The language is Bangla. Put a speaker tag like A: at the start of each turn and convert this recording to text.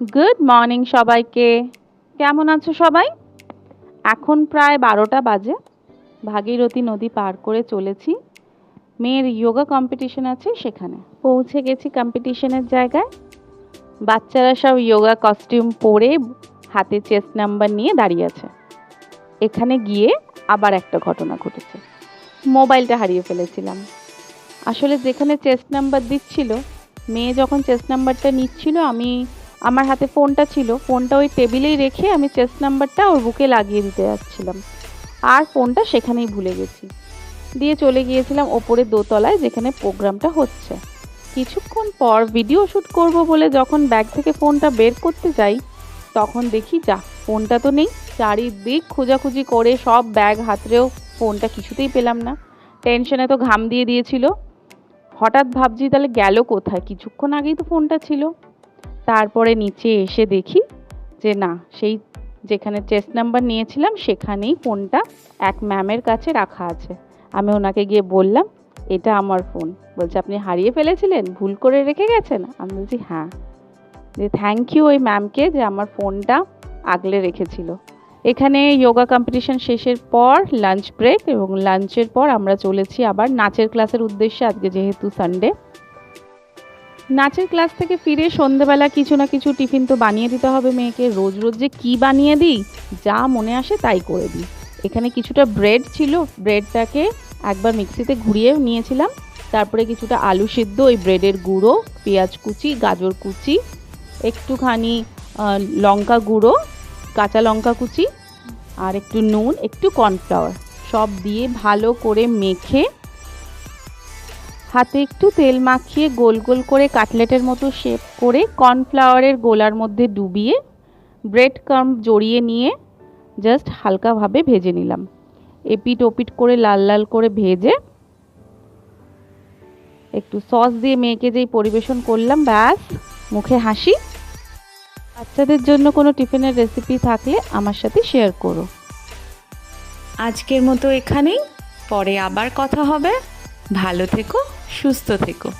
A: গুড মর্নিং সবাইকে। কেমন আছো সবাই? এখন প্রায় বারোটা বাজে। ভাগীরথী নদী পার করে চলেছি। মেয়ের যোগা কম্পিটিশন আছে সেখানে। পৌঁছে গেছি কম্পিটিশনের জায়গায়। বাচ্চারা সব যোগা কস্টিউম পরে হাতে চেস্ট নাম্বার নিয়ে দাঁড়িয়ে আছে। এখানে গিয়ে আবার একটা ঘটনা ঘটেছে। মোবাইলটা হারিয়ে ফেলেছিলাম। আসলে যেখানে চেস্ট নাম্বার দিচ্ছিল, মেয়ে যখন চেস্ট নাম্বারটা নিচ্ছিল, আমি আমার হাতে ফোনটা ছিল। ফোনটা ওই টেবিলেই রেখে আমি চেস্ট নাম্বারটা ওর বুকে লাগিয়ে দিতে যাচ্ছিলাম। আর ফোনটা সেখানেই ভুলে গেছি। দিয়ে চলে গিয়েছিলাম ওপরে দোতলায় যেখানে প্রোগ্রামটা হচ্ছে। কিছুক্ষণ পর ভিডিও শ্যুট করব বলে যখন ব্যাগ থেকে ফোনটা বের করতে যাই, তখন দেখি, যা, ফোনটা তো নেই। চারিদিক খোঁজাখুঁজি করে সব ব্যাগ হাতড়েও ফোনটা কিছুতেই পেলাম না। টেনশনে তো ঘাম দিয়ে দিয়েছিল। হঠাৎ ভাবছি, তাহলে গেল কোথায়? কিছুক্ষণ আগেই তো ফোনটা ছিল। তারপরে নিচে এসে দেখি যে না, সেই যেখানে চেস্ট নাম্বার নিয়েছিলাম সেখানেই ফোনটা এক ম্যামের কাছে রাখা আছে। আমি ওনাকে গিয়ে বললাম, এটা আমার ফোন বলছে, আপনি হারিয়ে ফেলেছিলেন? ভুল করে রেখে গেছেন? আমি বলছি হ্যাঁ। যে থ্যাংক ইউ ওই ম্যামকে যে আমার ফোনটা আগলে রেখেছিল। এখানে যোগা কম্পিটিশন শেষের পর লাঞ্চ ব্রেক এবং লাঞ্চের পর আমরা চলেছি আবার নাচের ক্লাসের উদ্দেশ্যে, আজকে যেহেতু সানডে নাচের ক্লাস থেকে ফিরে সন্ধেবেলা কিছু না কিছু টিফিন তো বানিয়ে দিতে হবে মেয়েকে। রোজ রোজ যে কী বানিয়ে দিই, যা মনে আসে তাই করে দিই। এখানে কিছুটা ব্রেড ছিল, ব্রেডটাকে একবার মিক্সিতে ঘুরিয়ে নিয়েছিলাম। তারপরে কিছুটা আলু সিদ্ধ, ওই ব্রেডের গুঁড়ো, পেঁয়াজ কুচি, গাজর কুচি, একটুখানি লঙ্কা গুঁড়ো, কাঁচা লঙ্কা কুচি আর একটু নুন, একটু কর্নফ্লাওয়ার। সব দিয়ে ভালো করে মেখে হাতে একটু তেল মাখিয়ে গোল গোল করে কাটলেটের মতো শেপ করে কর্নফ্লাওয়ারের গোলার মধ্যে ডুবিয়ে ব্রেড ক্রাম্ব জড়িয়ে নিয়ে জাস্ট হালকাভাবে ভেজে নিলাম। এপিট ওপিট করে লাল লাল করে ভেজে একটু সস দিয়ে মেয়েকে যেই পরিবেশন করলাম, ব্যাস, মুখে হাসি। বাচ্চাদের জন্য কোনো টিফিনের রেসিপি থাকলে আমার সাথে শেয়ার করো।
B: আজকের মতো এখানেই, পরে আবার কথা হবে। ভালো থেকো। সুস্থ থেকো।